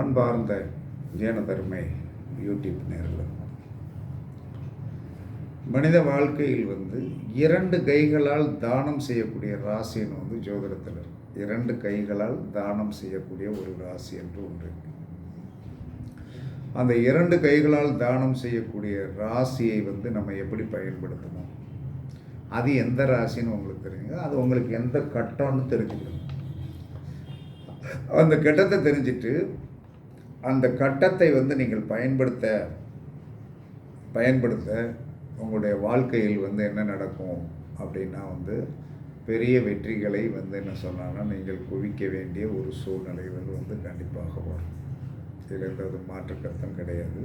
அன்பார்ந்த ஜேனதர்மை யூடியூப் நேரில் மனித வாழ்க்கையில் வந்து இரண்டு கைகளால் தானம் செய்யக்கூடிய ராசின்னு வந்து ஜோதிடத்தில் இரண்டு கைகளால் தானம் செய்யக்கூடிய ஒரு ராசி என்று ஒன்று அந்த இரண்டு கைகளால் தானம் செய்யக்கூடிய ராசியை வந்து நம்ம எப்படி பயன்படுத்தணும்? அது எந்த ராசின்னு உங்களுக்கு தெரியுங்க அது உங்களுக்கு எந்த கட்டம்னு தெரிஞ்சுக்கணும். அந்த கட்டத்தை தெரிஞ்சுட்டு அந்த கட்டத்தை வந்து நீங்கள் பயன்படுத்த பயன்படுத்த உங்களுடைய வாழ்க்கையில் வந்து என்ன நடக்கும் அப்படின்னா வந்து பெரிய வெற்றிகளை வந்து என்ன சொன்னாங்கன்னா நீங்கள் குவிக்க வேண்டிய ஒரு சூழ்நிலைகள் வந்து கண்டிப்பாக வரும். இதில் எந்த ஒரு மாற்று கருத்தும் கிடையாது.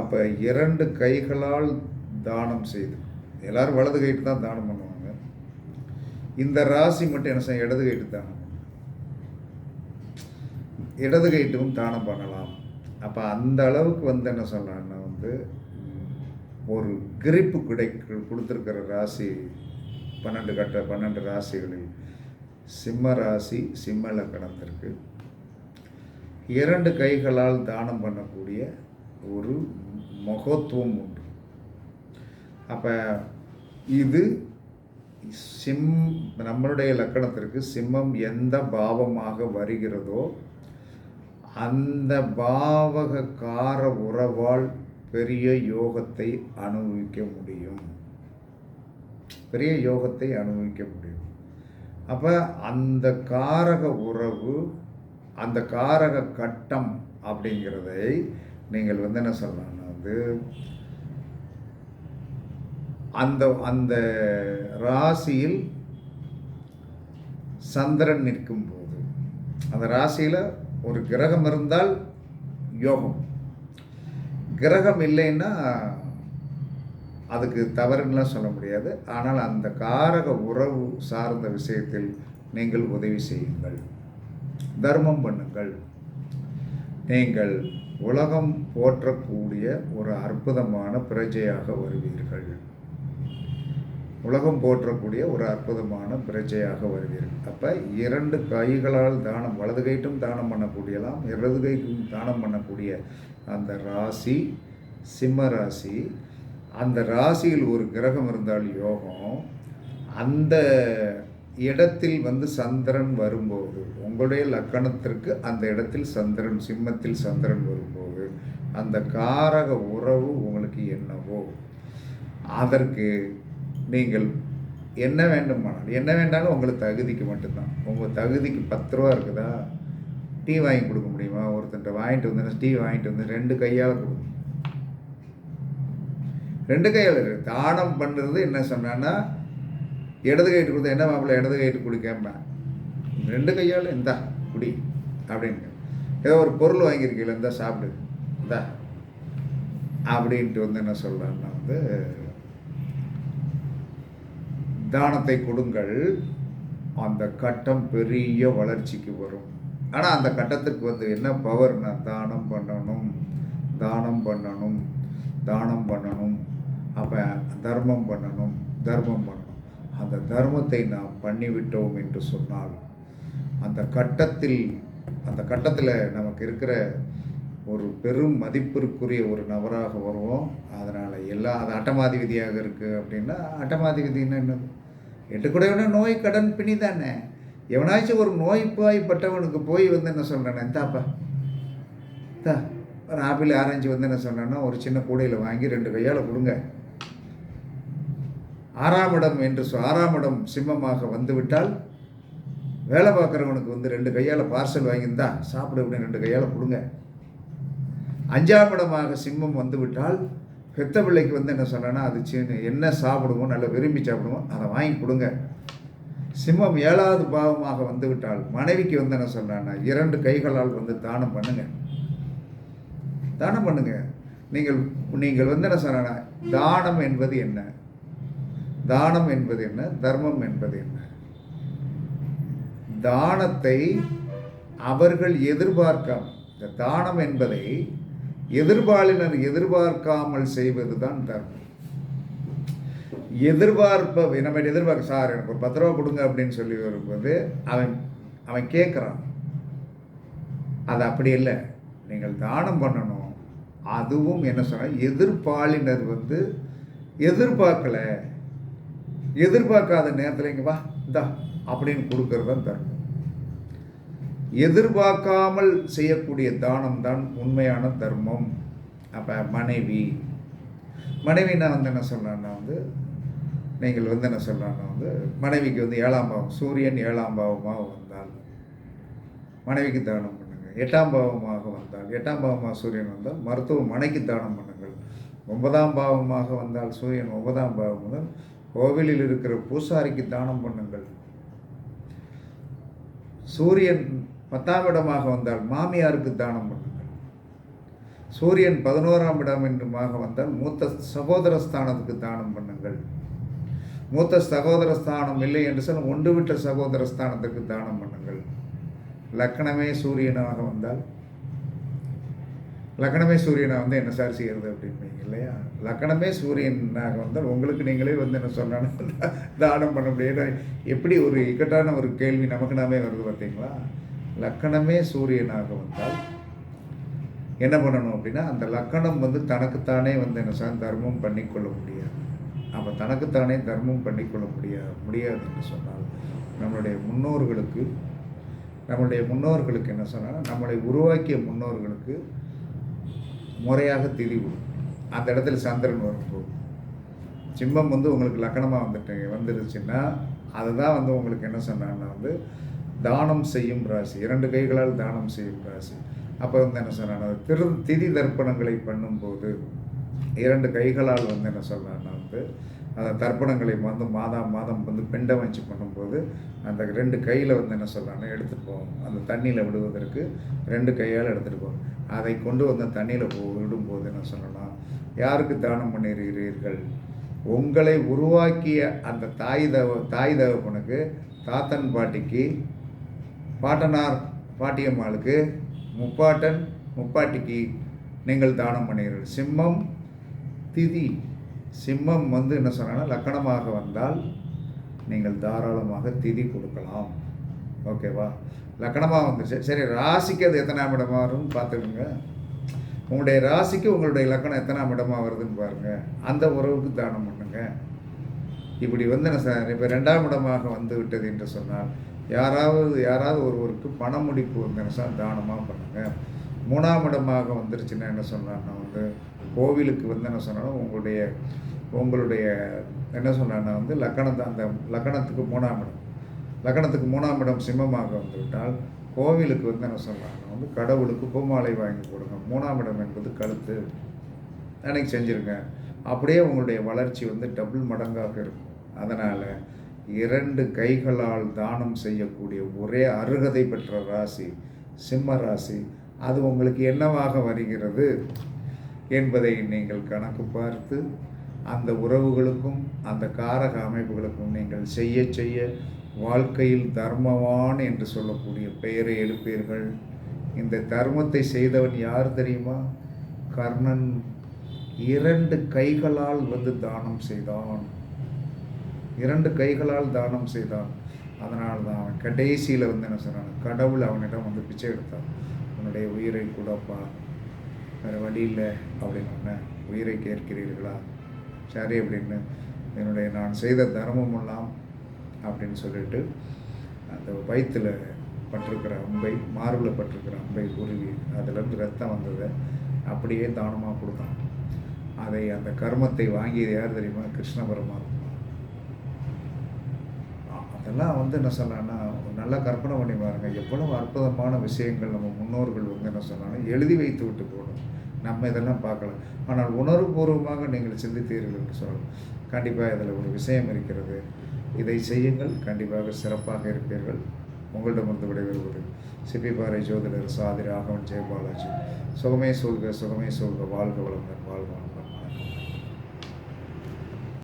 அப்போ இரண்டு கைகளால் தானம் செய்து எல்லோரும் வலது கைட்டு தான் தானம் பண்ணுவாங்க. இந்த ராசி மட்டும் என்ன செய்ய இடது கைட்டு தானம் இடது கைட்டும் தானம் பண்ணலாம். அப்போ அந்த அளவுக்கு வந்து என்ன சொல்லலாம்னா வந்து ஒரு கிரிப்பு கிடை கொடுத்துருக்கிற ராசி பன்னெண்டு கட்ட பன்னெண்டு ராசிகளில் சிம்ம ராசி சிம்ம லக்கணத்திற்கு இரண்டு கைகளால் தானம் பண்ணக்கூடிய ஒரு மகத்துவம் உண்டு. அப்போ இது சிம் நம்மளுடைய லக்கணத்திற்கு சிம்மம் எந்த பாவமாக வருகிறதோ அந்த பாவக கார உறவால் பெரிய யோகத்தை அனுபவிக்க முடியும். பெரிய யோகத்தை அனுபவிக்க முடியும். அப்போ அந்த காரக உறவு அந்த காரக கட்டம் அப்படிங்கிறதை நீங்கள் வந்து என்ன சொல்லலாம்னா வந்து அந்த அந்த ராசியில் சந்திரன் நிற்கும் போது அந்த ராசியில் ஒரு கிரகம் இருந்தால் யோகம். கிரகம் இல்லைன்னா அதுக்கு தவறுன்னெலாம் சொல்ல முடியாது. ஆனால் அந்த காரக உறவு சார்ந்த விஷயத்தில் நீங்கள் உதவி செய்யுங்கள். தர்மம் பண்ணுங்கள். நீங்கள் உலகம் போற்றக்கூடிய ஒரு அற்புதமான பிரஜையாக வருவீர்கள். உலகம் போற்றக்கூடிய ஒரு அற்புதமான பிரஜையாக வருவீர்கள். அப்போ இரண்டு கைகளால் தானம் வலது கைட்டும் தானம் பண்ணக்கூடியலாம் இடது கைக்கும் தானம் பண்ணக்கூடிய அந்த ராசி சிம்ம ராசி அந்த ராசியில் ஒரு கிரகம் இருந்தால் யோகம் அந்த இடத்தில் வந்து சந்திரன் வரும்போது உங்களுடைய லக்கணத்திற்கு அந்த இடத்தில் சந்திரன் சிம்மத்தில் சந்திரன் வரும்போது அந்த காரக உறவு உங்களுக்கு என்னவோ அதற்கு நீங்கள் என்ன வேண்டுமானால் என்ன வேண்டாலும் உங்களுக்கு தகுதிக்கு மட்டும்தான். உங்கள் தகுதிக்கு பத்து ரூபா இருக்குதா? டீ வாங்கி கொடுக்க முடியுமா? ஒருத்தன்ட்ட வாங்கிட்டு வந்து டீ வாங்கிட்டு வந்து ரெண்டு கையால் கொடுங்க ரெண்டு கையால் இருக்கு. தானம் பண்ணுறது என்ன சொன்னான்னா இடது கைட்டு கொடுத்தா என்ன மாப்பிள்ள இடது கைட்டு குடிக்காம ரெண்டு கையால் இந்தா குடி அப்படின்னு ஏதோ ஒரு பொருள் வாங்கியிருக்கீங்களா இருந்தால் சாப்பிடு இந்தா அப்படின்ட்டு வந்து என்ன சொல்கிறான்னா வந்து தானத்தை கொடுங்கள். அந்த கட்டம் பெரிய வளர்ச்சிக்கு வரும். ஆனால் அந்த கட்டத்துக்கு வந்து என்ன பவர்னா தானம் பண்ணணும் தானம் பண்ணணும் தானம் பண்ணணும். அப்போ தர்மம் பண்ணணும் தர்மம் பண்ணணும். அந்த தர்மத்தை நாம் பண்ணிவிட்டோம் என்று சொன்னால் அந்த கட்டத்தில் அந்த கட்டத்தில் நமக்கு இருக்கிற ஒரு பெரும் மதிப்பிற்குரிய ஒரு நபராக வருவோம். அதனால் எல்லா அது அட்டமாதி விதியாக இருக்குது அப்படின்னா அட்டமாதி விதின்னா என்னது? எட்டுக்குடையவன நோய் கடன் பிணி தானே? எவனாச்சும் ஒரு நோய்ப்பாய்ப்பட்டவனுக்கு போய் வந்து என்ன சொல்கிறேன் இந்தாப்பா தா ஒரு ஆப்பிள் ஆரஞ்சு வந்து என்ன சொன்னேன்னா ஒரு சின்ன கூடையில் வாங்கி ரெண்டு கையால் கொடுங்க. ஆறாம் இடம் என்று சொ ஆறாம் இடம் சிம்மமாக வந்துவிட்டால் வேலை பார்க்குறவனுக்கு வந்து ரெண்டு கையால் பார்சல் வாங்கியிருந்தா சாப்பிட அப்படின்னு ரெண்டு கையால் கொடுங்க. அஞ்சாம் இடமாக சிம்மம் வந்துவிட்டால் பெத்த பிள்ளைக்கு வந்து என்ன சொன்னேன்னா அது சின்ன என்ன சாப்பிடுவோம் நல்லா விரும்பி சாப்பிடுவோம் அதை வாங்கி கொடுங்க. சிம்மம் ஏழாவது பாவமாக வந்துவிட்டால் மனைவிக்கு வந்து என்ன சொல்கிறான்னா இரண்டு கைகளால் வந்து தானம் பண்ணுங்க. தானம் பண்ணுங்க. நீங்கள் நீங்கள் வந்து என்ன சொன்னா தானம் என்பது என்ன? தானம் என்பது என்ன? தர்மம் என்பது என்ன? தானத்தை அவர்கள் எதிர்பார்க்காம இந்த தானம் என்பதை எதிர்பாலினர் எதிர்பார்க்காமல் செய்வது தான் தர்மம். எதிர்பார்ப்ப நம்ம எதிர்பார்க்க சார் எனக்கு ஒரு பத்து ரூபா கொடுங்க அப்படின்னு சொல்லி வரும்போது அவன் அவன் கேட்குறான் அது அப்படி இல்லை. நீங்கள் தானம் பண்ணணும். அதுவும் என்ன சொன்னால் எதிர்பாலினர் வந்து எதிர்பார்க்கலை. எதிர்பார்க்காத நேரத்தில் இங்கே வா இந்தா அப்படின்னு கொடுக்கறது தான் தர்மம். எதிர்பார்க்காமல் செய்யக்கூடிய தானம் தான் உண்மையான தர்மம். அப்போ மனைவி. மனைவி நான் வந்து என்ன சொல்கிறேன்னா வந்து நீங்கள் வந்து என்ன சொல்கிறேன்னா வந்து மனைவிக்கு வந்து ஏழாம் பாவம் சூரியன் ஏழாம் பாவமாக வந்தால் மனைவிக்கு தானம் பண்ணுங்கள் எட்டாம் பாவமாக வந்தால் எட்டாம் பாவமாக சூரியன் வந்தால் மருத்துவமனைக்கு தானம் பண்ணுங்கள். ஒன்பதாம் பாவமாக வந்தால் சூரியன் ஒன்பதாம் பாவம் முதல் கோவிலில் இருக்கிற பூசாரிக்கு தானம் பண்ணுங்கள். சூரியன் பத்தாம் இடமாக வந்தால் மாமியாருக்கு தானம் பண்ணுங்கள். சூரியன் பதினோராம் இடம் என்றுமாக வந்தால் மூத்த சகோதர ஸ்தானத்துக்கு தானம் பண்ணுங்கள். மூத்த சகோதர ஸ்தானம் இல்லை என்று சொன்னால் ஒன்று விட்ட சகோதர ஸ்தானத்துக்கு தானம் பண்ணுங்கள். லக்கணமே சூரியனாக வந்தால் லக்கணமே சூரியனை வந்து என்ன சார் செய்கிறது அப்படின்பீங்க இல்லையா? லக்கணமே சூரியனாக வந்தால் உங்களுக்கு நீங்களே வந்து என்ன சொன்னாலும் தானம் பண்ண முடியாது. எப்படி ஒரு இக்கட்டான ஒரு கேள்வி நமக்கு நாமே வருது பார்த்தீங்களா? லக்கணமே சூரியனாக வந்தால் என்ன பண்ணணும் அப்படின்னா அந்த லக்கணம் வந்து தனக்குத்தானே வந்து என்ன சார் தர்மம் பண்ணிக்கொள்ள முடியாது. அப்போ தனக்குத்தானே தர்மம் பண்ணிக்கொள்ள முடியா முடியாது என்று சொன்னால் நம்மளுடைய முன்னோர்களுக்கு நம்மளுடைய முன்னோர்களுக்கு என்ன சொன்னால் நம்மளை உருவாக்கிய முன்னோர்களுக்கு முறையாக திதி அந்த இடத்துல சந்திரன் வரும்போது. சிம்மம் வந்து உங்களுக்கு லக்கணமாக வந்துட்டு வந்துருச்சுன்னா அதுதான் வந்து உங்களுக்கு என்ன சொன்னாங்கன்னா வந்து தானம் செய்யும் ராசி. இரண்டு கைகளால் தானம் செய்யும் ராசி. அப்போ வந்து என்ன சொன்னாங்க திரு திதி தர்ப்பணங்களை பண்ணும்போது இரண்டு கைகளால் வந்து என்ன சொல்கிறான்னா வந்து அந்த தர்ப்பணங்களை வந்து மாதம் மாதம் வந்து பெண்டை வச்சு பண்ணும்போது அந்த ரெண்டு கையில் வந்து என்ன சொல்கிறாங்க எடுத்துகிட்டு போவோம் அந்த தண்ணியில் விடுவதற்கு ரெண்டு கையால் எடுத்துகிட்டு போவோம் அதை கொண்டு வந்து தண்ணியில் போ விடும்போது என்ன சொல்லலாம் யாருக்கு தானம் பண்ணிடுகிறீர்கள் உங்களை உருவாக்கிய அந்த தாய் தவ தாய் தகப்பனுக்கு தாத்தன் பாட்டிக்கு பாட்டனார் பாட்டியம்மாளுக்கு முப்பாட்டன் முப்பாட்டிக்கு நீங்கள் தானம் பண்ணுகிறீர்கள் சிம்மம் திதி. சிம்மம் வந்து என்ன சொன்னாங்கன்னா லக்கணமாக வந்தால் நீங்கள் தாராளமாக திதி கொடுக்கலாம். ஓகேவா? லக்கணமாக வந்துருச்சு. சரி ராசிக்கு அது எத்தனாம் இடமா வரும் பார்த்துக்கோங்க. உங்களுடைய ராசிக்கு உங்களுடைய லக்கணம் எத்தனாம் இடமா வருதுன்னு பாருங்கள் அந்த உறவுக்கு தானம் பண்ணுங்க. இப்படி வந்து என்ன சார் இப்போ ரெண்டாம் இடமாக வந்து விட்டது என்று சொன்னால் யாராவது யாராவது ஒருவருக்கு பண முடிப்பு வந்துருச்சா தானமாக பண்ணுங்கள் மூணாம் இடமாக வந்துருச்சுன்னா என்ன சொன்னான்னா வந்து கோவிலுக்கு வந்து என்ன சொன்னாலும் உங்களுடைய உங்களுடைய என்ன சொன்னான்னா வந்து லக்கணத்தை அந்த லக்கணத்துக்கு மூணாம் இடம். லக்கணத்துக்கு மூணாம் இடம் சிம்மமாக வந்துவிட்டால் கோவிலுக்கு வந்து என்ன சொல்கிறாங்கன்னா வந்து கடவுளுக்கு பூமாலை வாங்கி கொடுங்க. மூணாம் இடம் என்பது கழுத்து. அன்னைக்கு செஞ்சுருங்க. அப்படியே உங்களுடைய வளர்ச்சி வந்து டபுள் மடங்காக இருக்கும். அதனால் இரண்டு கைகளால் தானம் செய்யக்கூடிய ஒரே அருகதை பெற்ற ராசி சிம்ம ராசி. அது உங்களுக்கு என்னவாக வருகிறது என்பதை நீங்கள் கணக்கு பார்த்து அந்த உறவுகளுக்கும் அந்த காரக அமைப்புகளுக்கும் நீங்கள் செய்ய செய்ய வாழ்க்கையில் தர்மவான் என்று சொல்லக்கூடிய பெயரை எடுப்பீர்கள். இந்த தர்மத்தை செய்தவன் யார் தெரியுமா? கர்ணன். இரண்டு கைகளால் வந்து தானம் செய்தான். இரண்டு கைகளால் தானம் செய்தான். அதனால் தான் அவன் கடைசியில் வந்து என்ன சொன்னான்? கடவுள் அவனிடம் வந்து பிச்சை எடுத்தான். உன்னுடைய உயிரை கூடப்பா. வேறு வழி இல்லை. அப்படின்னு உயிரை கேட்கிறீர்களா? சரி அப்படின்னு. என்னுடைய நான் செய்த தர்மம் எல்லாம் அப்படின்னு சொல்லிட்டு அந்த வயிற்றில் பட்டிருக்கிற அம்பை மார்பில் பட்டிருக்கிற அம்பை உருவி அதிலிருந்து ரத்தம் வந்ததை அப்படியே தானமாக கொடுத்தான். அதை அந்த கர்மத்தை வாங்கியது யார் தெரியுமா? கிருஷ்ண பரமாத்மா. அதெல்லாம் வந்து என்ன சொன்னான்னா நல்லா கற்பனை பண்ணி பாருங்கள் எவ்வளவு அற்புதமான விஷயங்கள் நம்ம முன்னோர்கள் வந்து என்ன சொல்லலாம் எழுதி வைத்து விட்டு போகணும். நம்ம இதெல்லாம் பார்க்கலாம் ஆனால் உணர்வுபூர்வமாக நீங்கள் சிந்தித்தீர்கள் என்று சொல்லலாம். கண்டிப்பாக இதில் ஒரு விஷயம் இருக்கிறது. இதை செய்யுங்கள். கண்டிப்பாக சிறப்பாக இருப்பீர்கள். உங்களிடமிருந்து விடைபெறுவது சிப்பிப்பாறை ஜோதிடர் சாதி ராகவன் ஜெயபாலாஜி. சுகமே சொல்க சுகமே சொல்க வாழ்க வளமுடன் வாழ்க